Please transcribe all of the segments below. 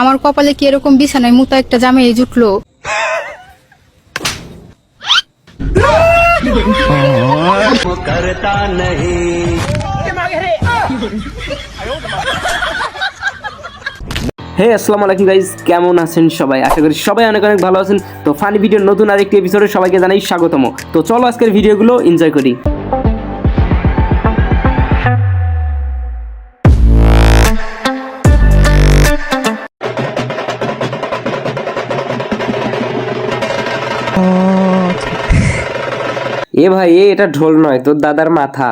আমার কপালে কি এরকম বিছানায় মুতা একটা জামাই জুটলো? হে, আসসালামু আলাইকুম গাইজ কেমন আছেন সবাই? আশা করি সবাই অনেক অনেক ভালো আছেন। তো ফানি ভিডিওর নতুন আরেকটি এপিসোডে সবাইকে জানাই স্বাগতম। তো চলো আজকের ভিডিওগুলো এনজয় করি। এ ভাই এ এটা ঢোল নয় তোর দাদার মাথা!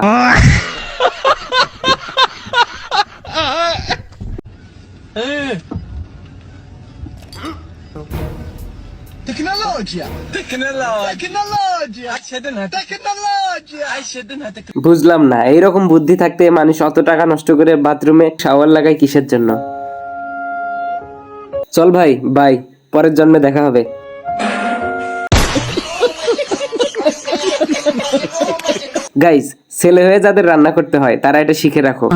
বুঝলাম না এইরকম বুদ্ধি থাকতে মানুষ অত টাকা নষ্ট করে বাথরুমে শাওয়ার লাগায় কিসের জন্য? চল ভাই বাই পরের জন্মে দেখা হবে। গাইস ছেলে হয়ে যাদের রান্না করতে হয়, তারা এটা শিখে রাখো।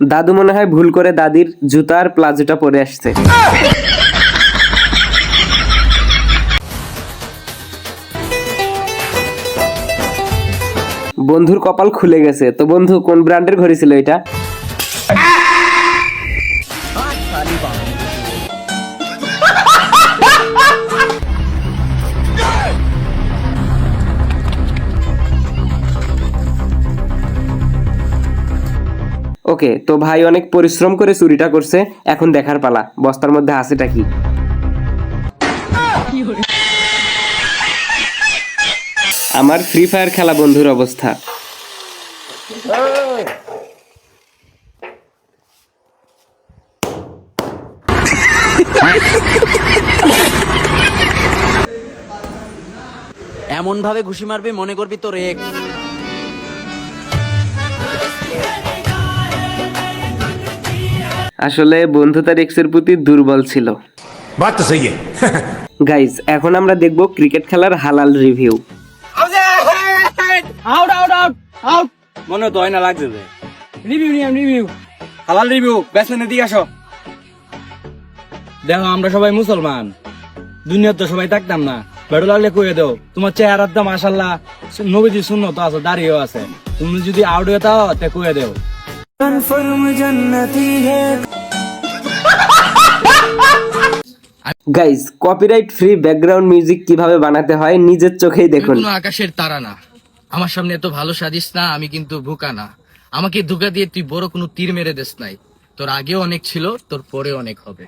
দাদু মনে হয় ভুল করে দাদির জুতার প্লাজোটা পরে আসছে। বন্ধুর কপাল খুলে গেছে। তো বন্ধু, কোন ব্র্যান্ডের ঘড়ি ছিল এটা? ওকে তো ভাই অনেক পরিশ্রম করে চুরিটা করছে, এখন দেখার পালা। বস্তার মধ্যে আছেটা কি? আমার ফ্রি ফায়ার খেলা বন্ধুর অবস্থা। এমন ভাবে ঘুষি মারবি মনে করবি তোর এক আসলে বন্ধু তার এক্সের প্রতি দুর্বল ছিল। গাইজ এখন আমরা দেখব ক্রিকেট খেলার হালাল review out out out out মনে তো হয় না লাগছে যে। রিভিউ নিয়াম রিভিউ হালাল রিভিউ ব্যাটসম্যানের দিকে আসো। দেখো আমরা সবাই মুসলমান। দুনিয়ার তো সবাই থাকতাম না। বেড়ো লাগলে কয়ে দাও। তোমার চেহারার দাম মাসাল্লাহ নবীজি শূন্য তো আছে দাঁড়িয়েও আছে। তুমি যদি আউট হয়ে তাও তে কয়ে দেও। Guys copyright free background music কীভাবে বানাতে হয় নিজের চোখেই দেখুন। কোনো আকাশের তারা না। আমার সামনে এত ভালো সাজিস না আমি কিন্তু বোকা না। আমাকে ধোকা দিয়ে তুই বড় কোনো তীর মেরে দেস নাই। তোর আগেও অনেক ছিল তোর পরে অনেক হবে।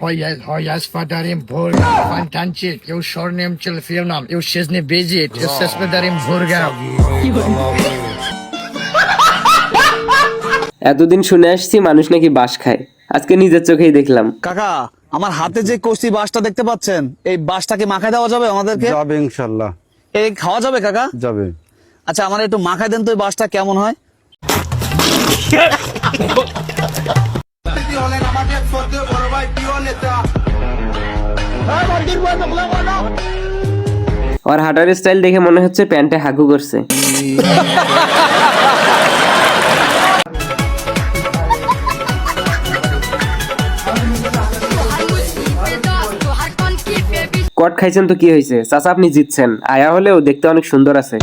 Chilfilnam, eu Shizne Bezit, eu Sespedarim এতদিন শুনে আসছি মানুষ নাকি বাস খায়। আজকে নিজের চোখেই দেখলাম। কাকা আমার হাতে যে কষ্টি বাসটা দেখতে পাচ্ছেন এই বাসটাকে মাখায় দেওয়া যাবে আমাদেরকে? যাবে ইনশাল্লাহ। এই খাওয়া যাবে কাকা? যাবে। আচ্ছা আমার একটু মাখায় দেন তো এই বাসটা কেমন হয়? ওর হাঁটার স্টাইল দেখে মনে হচ্ছে প্যান্টে হাগু করছে। কট খাইছেন তো কি হয়েছে চাচা আপনি জিতছেন। আয়া হলেও দেখতে অনেক সুন্দর আছে।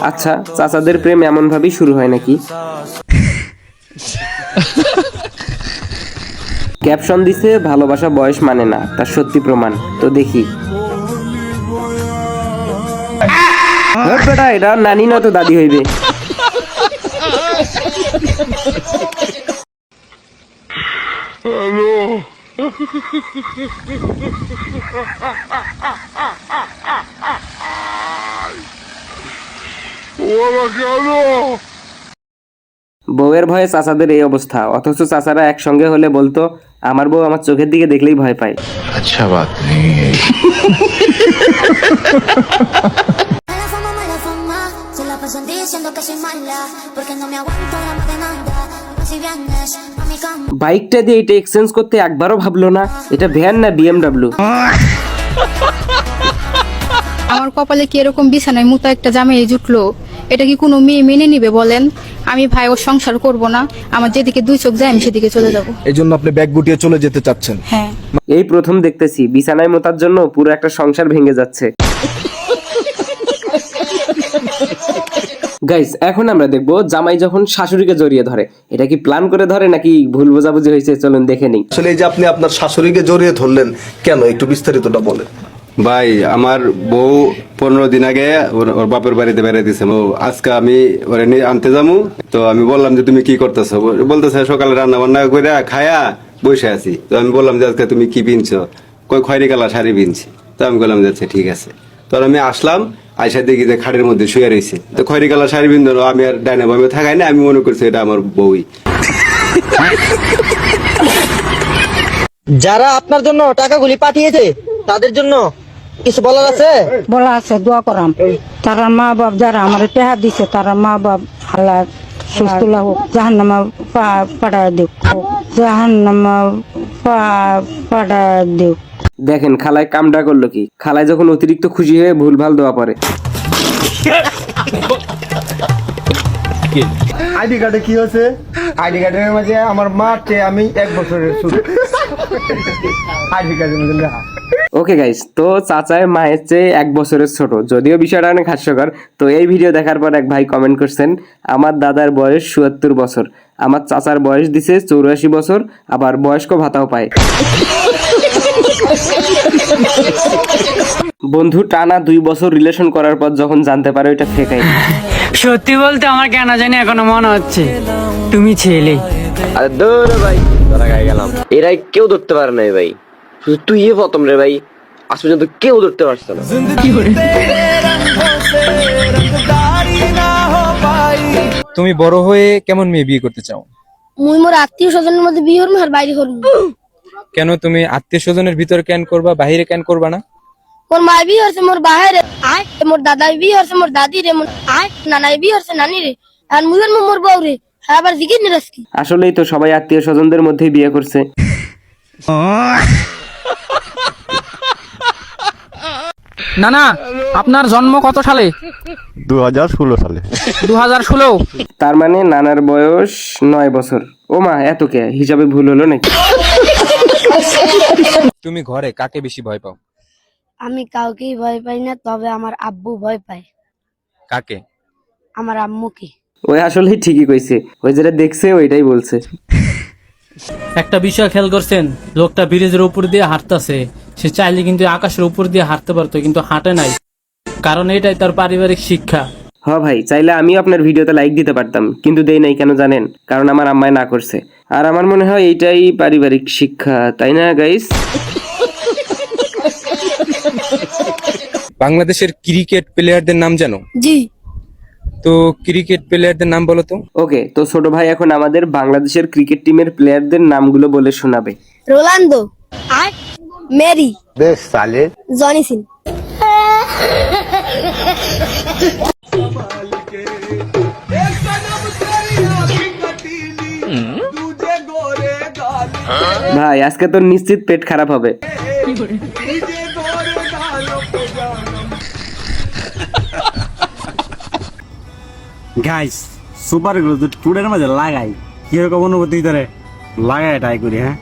আচ্ছা চাচাদের প্রেম এমন ভাবেই শুরু হয় নাকি? ক্যাপশন দিছে ভালোবাসা বয়স মানে না তার সত্যি প্রমাণ। তো দেখি। বেটা এটা নানি না তো দাদি হইবে? বউয়ের ভয়ে চাষাদের এই অবস্থা অথচ চাচারা একসঙ্গে হলে বলতো আমার বউ আমার চোখের দিকে দেখলেই ভয় পায়। আচ্ছা বাত বাইকটা দিয়ে এটা এক্সচেঞ্জ করতে একবারও ভাবলো না। এটা ভ্যান না বিএমডাব্লিউ আমার কপালে কি এরকম বিছানায় মুতা একটা জামাই জুটলো? এটা কি কোনো মেয়ে মেনে নিবে বলেন? আমি ভাই ওর সংসার করব না। আমার যেদিকে দুই চোখ যায় আমি সেদিকে চলে যাব। এই জন্য আপনি ব্যাগ গুটিয়ে চলে যেতে চাচ্ছেন। হ্যাঁ। এই প্রথম দেখতেছি বিছানায় মোতার জন্য পুরো একটা সংসার ভেঙে যাচ্ছে। গাইস এখন আমরা দেখব জামাই যখন শাশুড়িকে জড়িয়ে ধরে। এটা কি প্ল্যান করে ধরে নাকি ভুল বোঝাবুঝি হয়েছে চলুন দেখে নিই। আসলে এই যে আপনি আপনার শাশুড়িকে জড়িয়ে ধরলেন কেন? একটু বিস্তারিতটা বলেন। ভাই আমার বউ পনেরো দিন আগে ওর বাপের বাড়িতে বেড়াইতেছে ও আজকে আমি ওরে নিয়ে আনতে যাব তো আমি বললাম যে তুমি কি করতেছো? বলতেছে সকালে রান্না বান্না করে খায়া বসে আছি। তো আমি বললাম যে আজকে তুমি কি পিনছো? কই খয়রি কালা শাড়ি পিনছি। তো আমি বললাম যে আচ্ছা ঠিক আছে। তো আমি আসলাম আইসা দেখি যে খাটের মধ্যে শুয়ে রয়েছে। তো খয়রি কালা শাড়ি পিনতো আমি আর ডাইনে বামে থাকাই না আমি মনে করছি এটা আমার বউই। যারা আপনার জন্য টাকাগুলি পাঠিয়েছে তাদের জন্য কিছু বলার আছে? বলা আছে দোয়া করাম। তারা মা বাপ যারা আমার টেহা দিছে তারা মা বাপ আল্লাহ সুস্থ হোক জাহান নামা পাড়া দিক। জাহান নামা পাড়া দিক। দেখেন খালায় কামটা করল কি? খালায় যখন অতিরিক্ত খুশি হয়ে ভুলভাল দেওয়া পড়ে। আইডি কার্ডে কি হয়েছে? আইডি কার্ডের মাঝে আমার মার চেয়ে আমি এক বছরের ছোট। আইডি কার্ডের মধ্যে লেখা। ওকে গাইস তো চাচায় মায়ের চেয়ে এক বছরের ছোট। যদিও বিষয়টা অনেক হাস্যকর তো এই ভিডিও দেখার পর এক ভাই কমেন্ট করছেন আমার দাদার বয়স চুয়াত্তর বছর। আমার চাচার বয়স দিছে চৌরাশি বছর আবার বয়স্ক ভাতাও পায়। বন্ধু টানা দুই বছর রিলেশন করার পর যখন জানতে পারে ওইটা ফেকাই সত্যি বলতে আমার কেন জানি এখনও মনে হচ্ছে। তুমি ছেলে। আরে দৌড় ভাই ধরা গায়ে গেলাম। এরাই কেউ ধরতে পারে নাই ভাই। শুধু তুই প্রথম রে ভাই আজ পর্যন্ত কেউ ধরতে পারছে না। তুমি বড় হয়ে কেমন মেয়ে বিয়ে করতে চাও? মুই মোর আত্মীয় স্বজনের মধ্যে বিয়ে হরমু আর বাইরে হরমু কেন তুমি আত্মীয় স্বজনের ভিতরে কেন করবা বাহিরে কেন করবা না? মোর মায়ের বিয়ে হরছে মোর বাহের। আয় মোর বিয়ে হরছে মোর দাদি রে। মোর আয় নানার বিয়ে হরছে নানি রে। আর হরমু মোর বউ রে। হ্যাঁ আবার জিগির নিরাস কি? আসলেই তো সবাই আত্মীয় স্বজনদের মধ্যেই বিয়ে করছে। না না আপনার জন্ম কত সালে? দু হাজার ষোলো সালে। দু হাজার ষোলো? তার মানে নানার বয়স নয় বছর। ও মা এত কে? হিসাবে ভুল হলো নাকি? তুমি ঘরে কাকে বেশি ভয় পাও? আমি কাউকেই ভয় পাই না তবে আমার আব্বু ভয় পায়। কাকে? আমার আম্মুকে। ওই আসলেই ঠিকই কইছে। ওই যেটা দেখছে ওইটাই বলছে। একটা বিষয় খেয়াল করছেন লোকটা ব্রিজের উপর দিয়ে হাঁটতেছে। সে চাইলে কিন্তু আকাশের উপর দিয়ে হাঁটতে পারতো কিন্তু হাঁটে নাই। কারণ এটাই তার পারিবারিক শিক্ষা। হ ভাই চাইলে আমিও আপনার ভিডিওতে লাইক দিতে পারতাম কিন্তু দেই নাই কেন জানেন? কারণ আমার আম্মায় না করছে। আর আমার মনে হয় এইটাই পারিবারিক শিক্ষা তাই না গাইস বাংলাদেশের ক্রিকেট প্লেয়ারদের নাম জানো? জি। তো ক্রিকেট প্লেয়ারদের নাম বলো তো। ওকে তো ছোট ভাই এখন আমাদের বাংলাদেশের ক্রিকেট টিমের প্লেয়ারদের নামগুলো বলে শোনাবে। রোনালদো আর মেরি বেশ সালে জনি সিন। ভাই আজকে তো নিশ্চিত পেট খারাপ হবে। গাইস সুপারগুলো তো টুডের মাঝে লাগাই। কীরকম অনুভূতি ধরে লাগাই ট্রাই করি হ্যাঁ?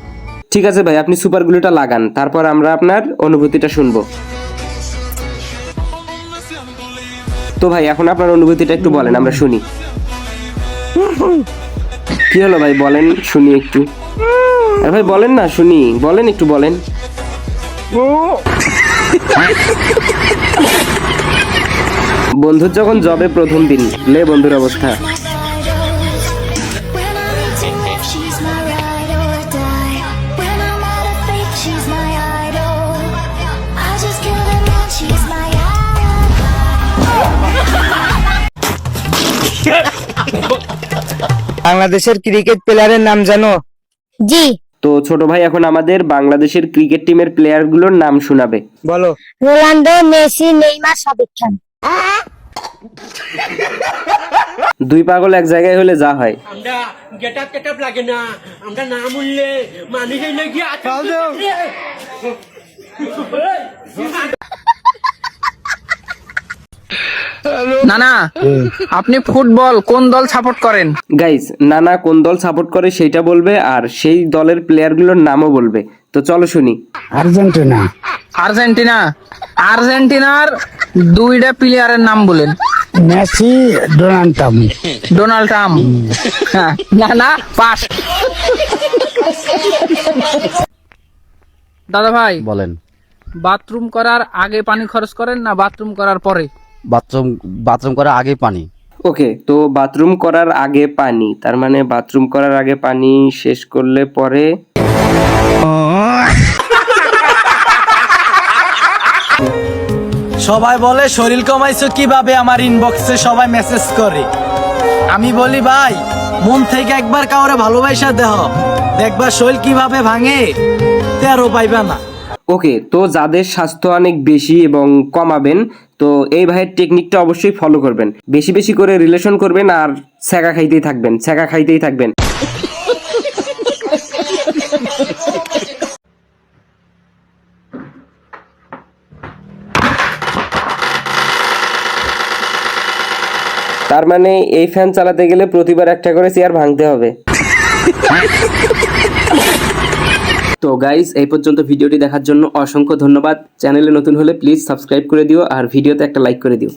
ঠিক আছে ভাই আপনি সুপার গ্লুটা লাগান তারপর আমরা আপনার অনুভূতিটা শুনব। তো ভাই, এখন আপনার অনুভূতিটা একটু বলেন, আমরা শুনি। কি হলো ভাই, বলেন, শুনি একটু। আরে ভাই, বলেন না, শুনি। বলেন একটু, বলেন। বন্ধুর যখন জবে প্রথম দিন, লে বন্ধুর অবস্থা। বাংলাদেশের ক্রিকেট প্লেয়ারের নাম জানো? জি। তো ছোট ভাই এখন আমাদের বাংলাদেশের ক্রিকেট টিমের প্লেয়ারগুলোর নাম শোনাবে। বলো। Ronaldo Messi Neymar Sabik Khan দুই পাগল এক জায়গায় হলে যা হয়। না। না আপনি ফুটবল কোন দল সাপোর্ট করেন? গাইজ নানা কোন দল সাপোর্ট করে সেইটা বলবে আর সেই দলের প্লেয়ারগুলোর নামও বলবে। তো চলো শুনি। আর্জেন্টিনা। আর্জেন্টিনা? আর্জেন্টিনার দুইটা প্লেয়ারের নাম বলেন। Messi Donald Trump. Donald Trump. হ্যাঁ, না না পাস। দাদা ভাই বলেন। বাথরুম করার আগে পানি খরচ করেন না বাথরুম করার পরে? বাথরুম বাথরুম করার আগে পানি। ওকে তো বাথরুম করার আগে পানি তার মানে বাথরুম করার আগে পানি শেষ করলে পরে সবাই বলে শরীর কমাইছো কীভাবে? আমার ইনবক্সে সবাই মেসেজ করে। আমি বলি ভাই মন থেকে একবার কাউরে ভালোবাসা দেহ। দেখবা শরীর কীভাবে ভাঙে তেরো পাইবা না। ওকে, তো যাদের স্বাস্থ্য অনেক বেশি এবং কমাবেন, তো এই ভাইয়ের টেকনিকটা অবশ্যই ফলো করবেন। বেশি বেশি করে রিলেশন করবেন আর ছ্যাঁকা খাইতেই থাকবেন ছ্যাঁকা খাইতেই থাকবেন। তার মানে এই ফ্যান চালাতে গেলে প্রতিবার একটা করে চেয়ার ভাঙতে হবে। তো গাইজ এই পর্যন্ত ভিডিওটি দেখার জন্য অসংখ্য ধন্যবাদ। চ্যানেলে নতুন হলে প্লিজ সাবস্ক্রাইব করে দিও আর ভিডিওতে একটা লাইক করে দিও।